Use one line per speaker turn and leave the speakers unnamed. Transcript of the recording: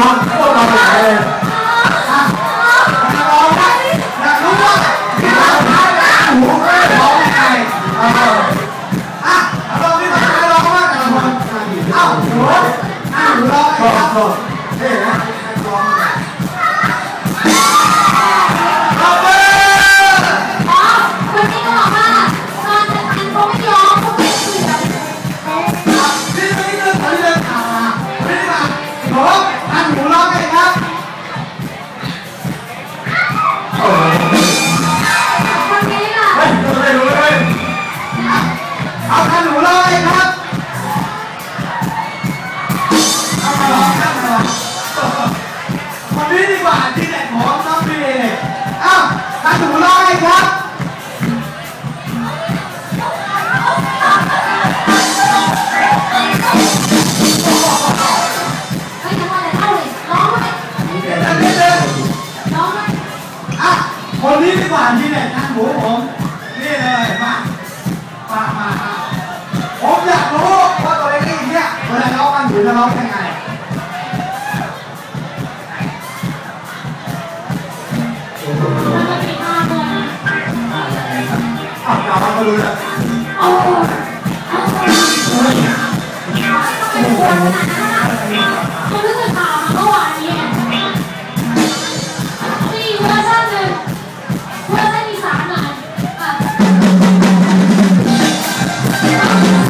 ร้องโคตรเราเลยอะมาลองนะอยากรู้ว่าที่เราท้ายแล้วหูร้องยังไงเอออะลองที่เราท้ายร้องว่าแต่ละคนเอ้าหนูอะหนูร้องไงครับเท่นะร้อง
คนนี้
ดีกว่าที่เด็กอันหูผมนี่เลยมามามาผมอยากรู้ว่าตัวเองเนี่ยเวลาร้องอันหนูจะร้องยังไง
มันจะมีท่าด้วยนะ
อ้าวกลับมาก็รู้แล้ว
โอ้โหโอ้โหไม่ควรขนาดนั้นอะ Thank you.